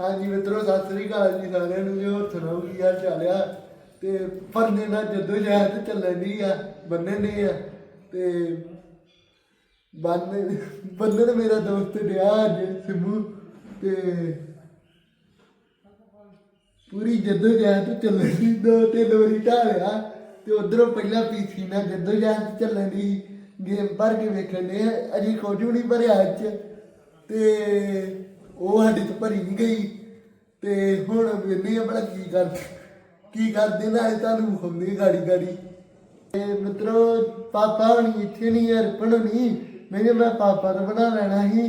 ਹਾਂਜੀ ਮਿੱਤਰੋ, ਸਤਿ ਸ੍ਰੀ ਅਕਾਲ ਜੀ ਸਾਰਿਆਂ ਨੂੰ। ਜੀ ਹੋਰ ਸੁਣਾਓ, ਕੀ ਹਾਲ ਚਾਲ ਆ? ਤੇ ਪਰਨੇ ਨਾਲ ਜਦੋਂ ਜਹਾਜ਼ ਚੱਲਣ ਆ, ਬੰਨੇ ਨੇ ਆ, ਤੇ ਬੰਨੇ ਬੰਨੇ ਮੇਰਾ ਦੋਸਤ ਡਿਆ ਅੱਜ, ਸਿਮੂ, ਤੇ ਪੂਰੀ ਜਦੋਂ ਜਹਾਜ਼ ਚੱਲਣ ਦੀ ਦੋ ਤੇ ਵਾਰੀ ਢਾਲਿਆ, ਤੇ ਉਧਰੋਂ ਪਹਿਲਾਂ ਪੀਸੀ ਨਾਲ ਜਦੋਂ ਜਹਾਜ਼ ਚੱਲਣ ਦੀ ਗੇਮ ਭਰ ਕੇ ਵੇਖਣ ਦੇ ਅਜੀ ਕੁਝ ਨਹੀਂ ਭਰਿਆ ਅੱਜ, ਤੇ ਉਹ ਸਾਡੇ ਤੋਂ ਭਰੀ ਨਹੀਂ ਗਈ। ਤੇ ਹੁਣ ਵੇਨੇ ਆ ਬੜਾ ਕੀ ਕਰ, ਕੀ ਕਰਦੇ ਨਾ ਇਹ ਤੁਹਾਨੂੰ ਵਿਖਾਉਂਦੇ ਗਾੜੀ ਗਾੜੀ। ਤੇ ਮਿੱਤਰੋ, ਪਾਪਾ ਹਣੀ ਇੱਥੇ ਨਹੀਂ ਯਾਰ ਪਣ ਨਹੀਂ ਮੈਂ ਪਾਪਾ ਦਾ ਬਣਾ ਲੈਣਾ ਸੀ।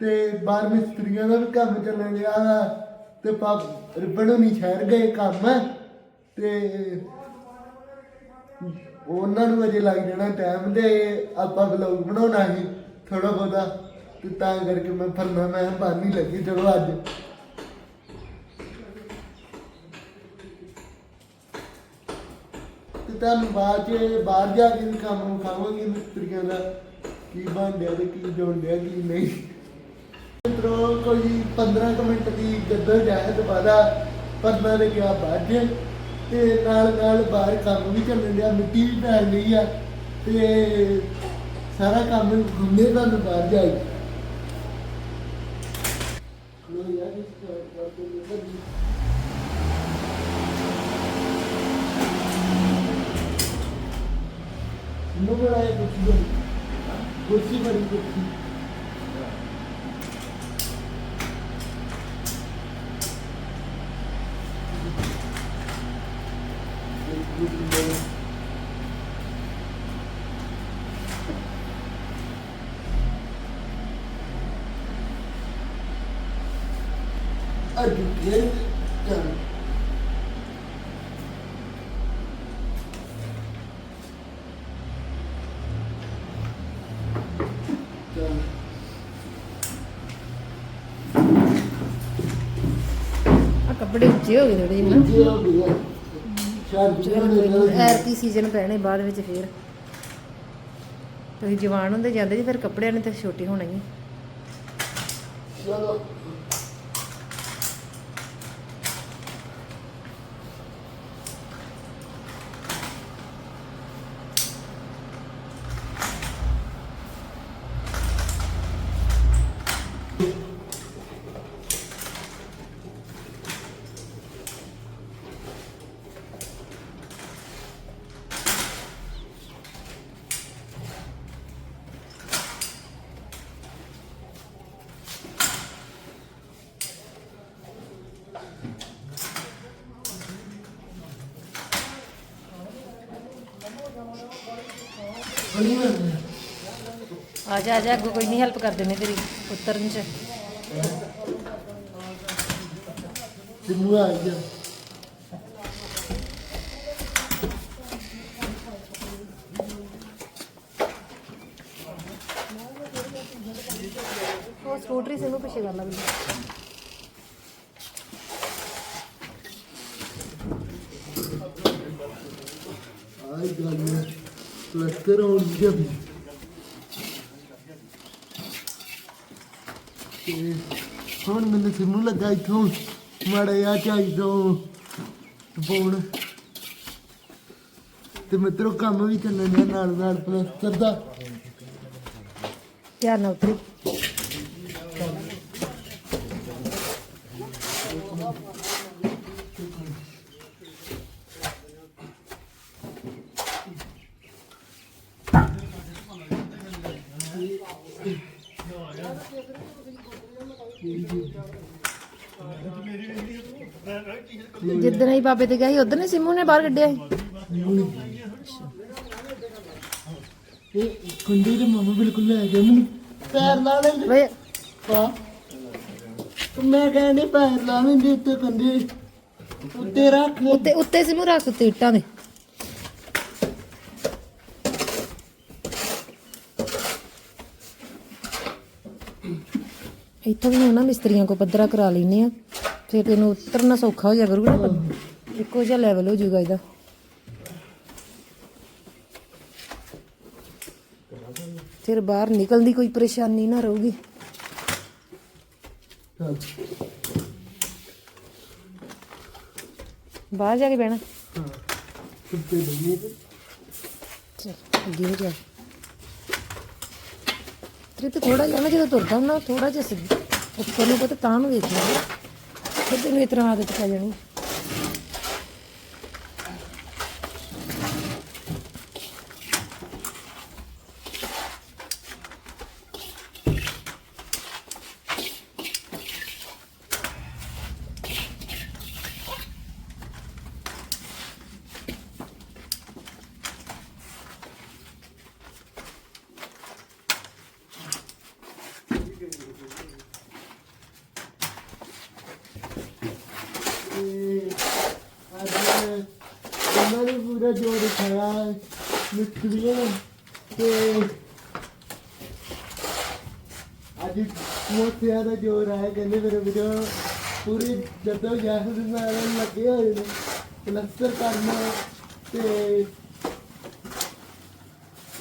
ਤੇ ਬਾਹਰ ਮਿਸਤਰੀਆਂ ਦਾ ਵੀ ਕੰਮ ਚੱਲਣ ਗਿਆ ਤੇ ਪਾਪ ਰਿਬਣ ਨਹੀਂ ਸ਼ਹਿਰ ਗਏ ਕੰਮ। ਤੇ ਉਹਨਾਂ ਨੂੰ ਅਜੇ ਲੱਗ ਜਾਣਾ ਟਾਈਮ ਤੇ, ਆਪਾਂ ਵਲੌਗ ਬਣਾਉਣਾ ਸੀ ਥੋੜਾ ਬਹੁਤਾ। ਤੇ ਤਾਂ ਕਰਕੇ ਮੈਂ ਫਰਨਾ ਮੈਂ ਬਾਹਰ ਨਹੀਂ ਲੱਗੀ ਚਲੋ ਅੱਜ। ਤੇ ਤੁਹਾਨੂੰ ਬਾਅਦ ਚ ਬਾਹਰ ਜਾ ਕੇ ਵੀ ਕੰਮ ਖਾਵਾਂਗੇ ਮਿਸਤਰੀਆਂ ਦਾ, ਕੀ ਬਣਦਿਆ ਤੇ ਕੀ ਜੋਣ ਕੀ ਨਹੀਂ। ਮਿੱਤਰੋ, ਕੋਈ 15 ਕੁ ਮਿੰਟ ਦੀ ਗੱਦਰ ਜਾਏ ਤੋਂ ਬਾਅਦ ਪਰਨਾ ਦੇ ਗਿਆ ਬਾਜ ਤੇ ਨਾਲ ਨਾਲ ਬਾਹਰ ਕੰਮ ਵੀ ਚੱਲਣ ਡਿਆ, ਮਿੱਟੀ ਵੀ ਪੈਣ ਲਈ ਆ। ਤੇ ਸਾਰਾ ਕੰਮ ਘੁੰਮੇ ਤੁਹਾਨੂੰ ਬਾਹਰ ਜਾਈ ਲੋ ਯਾਰ ਇਸ ਕਰਦੇ ਨੇ ਨੂੰ ਆ ਕੱਪੜੇ ਉੱਚੇ ਹੋ ਗਏ ਥੋੜੇ ਜਿਹੇ ਨਾ ਜੀ ਹੋ ਗਿਆ ਸੀਜ਼ਨ ਪੈਣੇ ਬਾਅਦ ਵਿੱਚ ਫੇਰ। ਤੁਸੀਂ ਜਵਾਨ ਹੁੰਦੇ ਜਾਂਦੇ ਜੀ ਫਿਰ ਕੱਪੜਿਆਂ ਨੇ ਤਾਂ ਛੋਟੇ ਹੋਣੇ ਹੀ। ਚਲੋ। ਬਣੀ ਮੈਂ ਆ। ਜਾ ਆ ਜਾ ਅੱਗੋਂ ਕੋਈ ਨਹੀਂ ਹੈਲਪ ਕਰ ਦੇਣੇ ਤੇਰੀ ਉਤਰਨ ਚ। ਸਿਮੂ ਆ ਗਿਆ ਉਹ ਸਕੂਟਰੀ ਸੇ ਨੂੰ ਪਿੱਛੇ ਕਰ ਲਾ ਮੈਨੂੰ ਆਈ ਗੱਲ ਹੈ ਪਲਸਤਰ ਤੇ ਹੁਣ ਮੈਨੂੰ ਸਿਮੂ ਲੱਗਾ ਇਥੋਂ ਮਾੜਾ ਜਿਹਾ ਚਾਹੀਦਾ ਫੋਨ ਤੇ ਮਿੱਤਰੋ, ਕੰਮ ਵੀ ਚੱਲਣ ਨਾਲ ਨਾਲ ਪਲਸਤਰ ਦਾ। ਧਿਆਨ ਨਾਲ ਉਤਰੀ। ਜਿੱਦਣ ਹੀ ਬਾਬੇ ਤੇ ਗਿਆ ਸੀ ਉਦੋਂ ਹੀ ਸਿੰਮੂ ਨੇ ਬਾਹਰ ਕੱਢਿਆ ਸੀ। ਇਹ ਕੁੰਡੀ ਦੇ ਮਾਮਾ ਬਿਲਕੁਲ ਲੈ ਗਏ ਮੈਨੂੰ ਪੈਰ ਲਾ ਲੈਂਦੇ। ਵੇ। ਹਾਂ। ਤੇ ਮੈਂ ਕਹਿੰਦੇ ਪੈਰ ਲਾ ਲੈਂਦੇ ਉੱਤੇ ਕੰਦੇ ਉੱਤੇ ਰੱਖ। ਉੱਤੇ ਉੱਤੇ ਸਿੰਮੂ ਰੱਖ ਉੱਤੇ ਇੱਟਾਂ ਦੇ। ਇੱਥੋਂ ਵੀ ਹੁਣ ਮਿਸਤਰੀਆਂ ਕੋ ਪੱਧਰਾ ਕਰਾ ਲੈਨੇ ਆ। ਫਿਰ ਤੈਨੂੰ ਉਤਰਨਾ ਸੌਖਾ ਹੋ ਜਾ ਕਰੂਗਾ ਨਾ ਇੱਕੋ ਜਿਹਾ ਲੈਵਲ ਹੋ ਜਾਊਗਾ ਇਹਦਾ। ਫਿਰ ਬਾਹਰ ਨਿਕਲਣ ਦੀ ਕੋਈ ਪਰੇਸ਼ਾਨੀ ਨਾ ਰਹੂਗੀ। ਬਾਹਰ ਜਾ ਕੇ ਬਹਿਣਾ। ਹਾਂ ਕਿੱਥੇ ਬਹਿਣੀ? ਤੇ ਅੱਗੇ ਹੋ ਜਾ। ਤੇਰੇ ਤੇ ਥੋੜਾ ਜਿਹਾ ਨਾ ਜਦੋਂ ਤੁਰਦਾ ਹੁੰਦਾ ਥੋੜਾ ਜਿਹਾ ਸਿੱਧਾ। ਉੱਪਰ ਨੂੰ ਪਤਾ ਤਾਂ ਨੂੰ ਦੇਖਣਾ ਫਿਰ ਤੈਨੂੰ ਇਸ ਤਰ੍ਹਾਂ ਆਦਤ ਪੈ ਜਾਣੀ ਤੇ ਅੱਜ ਉਹਨਾਂ ਨੇ ਪੂਰਾ ਜੋਰ ਖਾਇਆ ਮਿੱਠੜੀਆਂ ਅੱਜ ਮੋਤਿਆਂ ਦਾ ਜੋਰ ਆਇਆ, ਕਹਿੰਦੇ ਮੇਰੇ ਵੀਡੀਓ ਪੂਰੀ ਜਦੋਂ ਜਾਹਦ ਨਾਲ ਲੱਗੇ ਹੋਏ ਨੇ, ਪਲਸਤਰ ਕਰਨਾ ਤੇ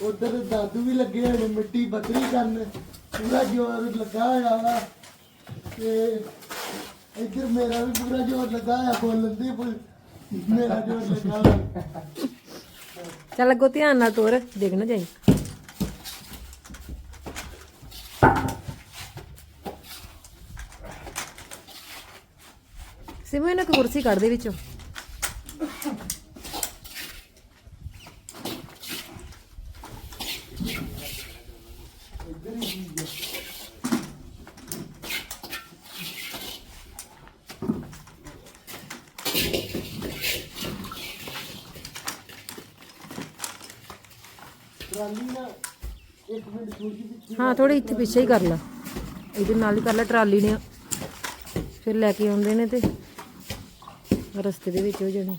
ਉਧਰ ਦਾਦੂ ਵੀ ਲੱਗੇ ਹੋਏ ਨੇ, ਮਿੱਟੀ ਬੱਕਰੀ ਕਰਨ, ਪੂਰਾ ਜੋਰ ਲੱਗਾ ਹੋਇਆ ਵਾ ਤੇ ਇੱਧਰ ਮੇਰਾ ਵੀ ਪੂਰਾ ਜੋਰ ਲੱਗਾ ਹੋਇਆ ਬੋਲਣ ਦੀ ਮੇਰਾ ਜੋਰ ਲੱਗਾ ਚੱਲ ਅੱਗੋਂ ਧਿਆਨ ਨਾਲ ਤੁਰ, ਦੇਖ ਨਾ ਜਾਈ। ਸਿਮੂ ਇਹਨਾਂ ਕੋ ਕੁਰਸੀ ਕੱਢ ਦੇ ਵਿੱਚੋਂ ਇੱਧਰ ਹੀ ਚੀਜ਼ ਹੈ ਟਰਾਲੀ ਨਾ ਇੱਕ ਮਿੰਟ ਥੋੜੀ ਜਿਹੀ ਹਾਂ ਥੋੜੀ ਇੱਥੇ ਪਿੱਛੇ ਹੀ ਕਰ ਲੈ। ਇਹਦੇ ਨਾਲ ਹੀ ਕਰ ਲੈ ਟਰਾਲੀ ਨੇ। ਫਿਰ ਲੈ ਕੇ ਆਉਂਦੇ ਨੇ ਤੇ ਰਸਤੇ ਦੇ ਵਿੱਚ ਹੋ ਜਾਣੀ।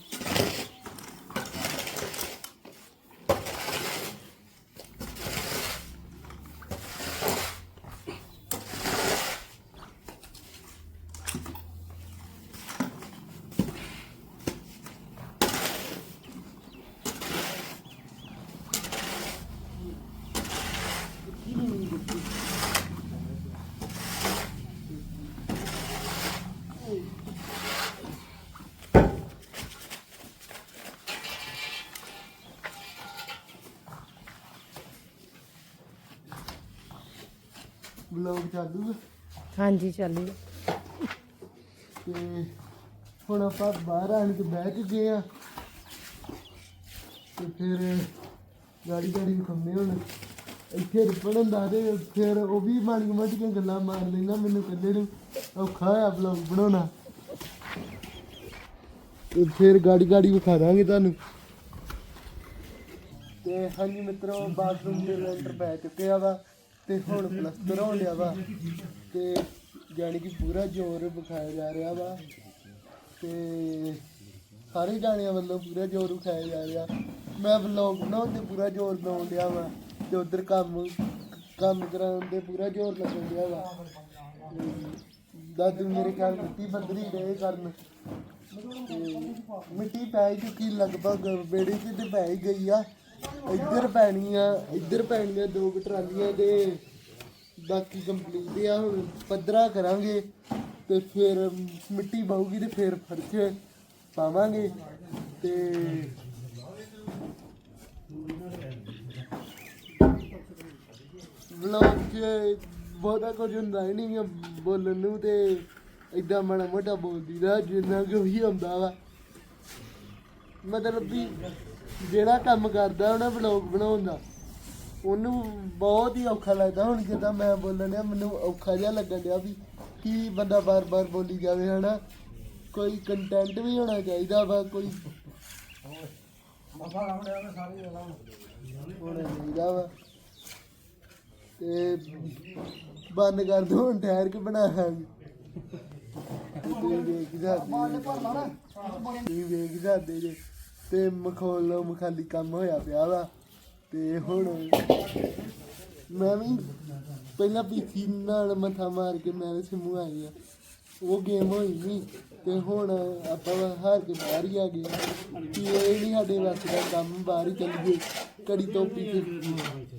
ਬਲੌਗ ਚਾਲੂ ਹੈ ਹਾਂਜੀ ਚੱਲੀ ਤੇ ਹੁਣ ਆਪਾਂ ਬਾਹਰ ਆਣ ਕੇ ਕੇ ਗਏ ਆ। ਤੇ ਫਿਰ ਗਾੜੀ ਗਾੜੀ ਖੰਮੇ ਹੁਣ। ਇੱਥੇ ਰਿਪਣ ਹੁੰਦਾ ਤੇ ਫਿਰ ਉਹ ਵੀ ਮਾੜੀ ਮੋਟੀਆਂ ਗੱਲਾਂ ਮਾਰ ਲੈਂਦਾ ਮੈਨੂੰ ਇਕੱਲੇ ਨੂੰ। ਔਖਾ ਆ ਬਲੌਗ ਬਣਾਉਣਾ। ਤੇ ਫਿਰ ਗਾੜੀ ਗਾੜੀ ਵਿਖਾ ਦਾਂਗੇ ਤੁਹਾਨੂੰ। ਤੇ ਹਾਂਜੀ ਮਿੱਤਰੋ ਬਾਥਰੂਮ ਦੇ ਲੈਂਟਰ ਪੈ ਚੁੱਕਿਆ ਵਾ ਤੇ ਹੁਣ ਪਲਸਤਰ ਹੋ ਲਿਆ ਵਾ ਤੇ ਜਾਣੀ ਕਿ ਪੂਰਾ ਜ਼ੋਰ ਵਿਖਾਇਆ ਜਾ ਰਿਹਾ ਵਾ ਤੇ ਸਾਰੇ ਜਾਣਿਆਂ ਵੱਲੋਂ ਪੂਰਾ ਜ਼ੋਰ ਵਿਖਾਇਆ ਜਾ ਰਿਹਾ। ਮੈਂ ਵਲੌਗ ਬਣਾਉਣ ਤੇ ਪੂਰਾ ਜ਼ੋਰ ਲਾਉਣ ਲਿਆ ਵਾ ਤੇ ਉਧਰ ਕੰਮ ਕੰਮ ਕਰਾਉਣ ਤੇ ਪੂਰਾ ਜ਼ੋਰ ਲੱਗਣ ਲਿਆ ਵਾ। ਦਾਦੂ ਮੇਰੇ ਖਿਆਲ ਮਿੱਟੀ ਬੰਦਰੀ ਰਹੇ ਕਰਨ। ਤੇ ਮਿੱਟੀ ਪੈ ਚੁੱਕੀ, ਲਗਭਗ ਬੇੜੇ 'ਚ ਤੇ ਪੈ ਗਈ ਆ। ਇੱਧਰ ਪੈਣੀਆਂ ਇੱਧਰ ਪੈਣੀਆਂ ਦੋ ਕੁ ਟਰਾਲੀਆਂ ਤੇ। ਬਾਕੀ ਕੰਪਲੀਟ ਆ ਹੁਣ ਪੱਧਰਾ ਕਰਾਂਗੇ ਤੇ ਫਿਰ ਮਿੱਟੀ ਬਾਊਗੀ ਤੇ ਫਿਰ ਫਰਚ ਪਾਵਾਂਗੇ ਤੇ ਵਲੌਗ 'ਚ ਬਹੁਤਾ ਕੁਝ ਹੁੰਦਾ ਹੀ ਨਹੀਂ ਆ ਬੋਲਣ ਨੂੰ ਤੇ ਇਦਾਂ ਮਾੜਾ ਮੋਟਾ ਬੋਲਦੀ ਦਾ, ਜਿੰਨਾ ਕੁ ਉਹੀ ਹੁੰਦਾ ਵਾ। ਮਤਲਬ ਵੀ ਜਿਹੜਾ ਕੰਮ ਕਰਦਾ ਉਹਨੇ ਵਲੌਗ ਬਣਾਉਣ ਦਾ ਉਹਨੂੰ ਬਹੁਤ ਹੀ ਔਖਾ ਲੱਗਦਾ। ਹੁਣ ਜਿੱਦਾਂ ਮੈਂ ਬੋਲਣ ਡਿਆ ਮੈਨੂੰ ਔਖਾ ਜਿਹਾ ਲੱਗਣ ਡਿਆ ਵੀ ਕੀ ਬੰਦਾ ਬਾਰ-ਬਾਰ ਬੋਲੀ ਜਾਵੇ ਹਨਾ? ਕੋਈ ਕੰਟੈਂਟ ਵੀ ਹੋਣਾ ਚਾਹੀਦਾ ਵਾ ਕੋਈ ਹੋਣਾ ਚਾਹੀਦਾ ਵਾ। ਤੇ ਬੰਦ ਕਰ ਦੋ ਹੁਣ ਠਹਿਰ ਕੇ ਬਣਾਵਾਂਗੇ ਤੁਸੀਂ ਵੇਖ ਸਕਦੇ ਤੁਸੀਂ ਵੇਖ ਸਕਦੇ ਜੇ। ਤੇ ਮਖੌਲੋ ਮਖਾਲੀ ਕੰਮ ਹੋਇਆ ਪਿਆ ਵਾ, ਤੇ ਹੁਣ ਮੈਂ ਵੀ ਪਹਿਲਾਂ ਪੀਸੀ ਨਾਲ ਮੱਥਾ ਮਾਰ ਕੇ ਮੈਂ ਸਿਮੂ ਆਈ ਆ। ਉਹ ਗੇਮ ਹੋਈ ਨਹੀਂ ਤੇ ਹੁਣ ਆਪਾਂ ਹਾਰ ਕੇ ਬਾਹਰ ਹੀ ਆ ਗਏ ਕਿ ਇਹ ਨਹੀਂ ਸਾਡੇ ਵੱਸ ਦਾ ਕੰਮ ਬਾਹਰ ਹੀ ਚੱਲ ਗਏ, ਕੜੀ ਟੋਪੀ ਤੇ।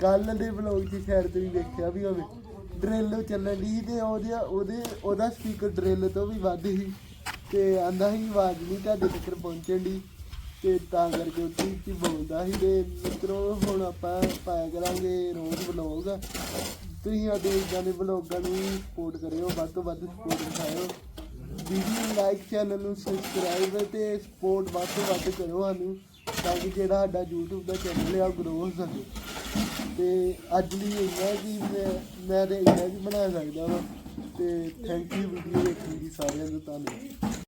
ਕੱਲ ਦੇ ਵਲੌਗ 'ਚ ਸ਼ਾਇਦ ਤੁਸੀਂ ਵੇਖਿਆ ਵੀ ਹੋਵੇ। ਡਰਿੱਲ ਚੱਲਣ ਦੀ ਤੇ ਉਹਦੇ ਉਹਦੇ, ਉਹਦਾ ਸਪੀਕਰ ਡਰਿੱਲ ਤੋਂ ਵੀ ਵੱਧ ਸੀ। ਤੇ ਆਂਦਾ ਸੀ ਆਵਾਜ਼ ਨਹੀਂ ਤੁਹਾਡੇ ਤੱਕ ਪਹੁੰਚਣ ਦੀ ਤੇ ਤਾਂ ਕਰਕੇ ਉੱਚੀ ਉੱਚੀ ਬੋਲਦਾ ਸੀ ਤੇ ਮਿੱਤਰੋ, ਹੁਣ ਆਪਾਂ ਪਾਇਆ ਕਰਾਂਗੇ ਰੋਜ਼ ਵਲੌਗ ਤੁਸੀਂ ਸਾਡੇ ਇਦਾਂ ਦੇ ਵਲੌਗਾਂ ਨੂੰ ਸਪੋਰਟ ਕਰਿਓ, ਵੱਧ ਤੋਂ ਵੱਧ ਸਪੋਰਟ ਦਿਖਾਇਓ। ਵੀਡੀਓ ਲਾਈਕ ਚੈਨਲ ਨੂੰ ਸਬਸਕ੍ਰਾਈਬ ਤੇ ਸਪੋਰਟ ਵੱਧ ਤੋਂ ਵੱਧ ਕਰੋ ਸਾਨੂੰ, ਤਾਂ ਕਿ ਜਿਹੜਾ ਸਾਡਾ YouTube ਦਾ ਚੈਨਲ ਆ ਉਹ ਗਰੋ ਹੋ ਸਕੇ। ਤੇ ਅੱਜ ਲਈ ਇੰਨਾ ਕਿ ਮੈਂ ਮੈਂ ਤੇ ਇੰਨਾ ਵੀ ਬਣਾ ਸਕਦਾ ਵਾ। ਤੇ ਥੈਂਕ ਯੂ ਵੀਡੀਓ ਦੇਖਣ ਦੀ ਸਾਰਿਆਂ ਦਾ ਧੰਨਵਾਦ।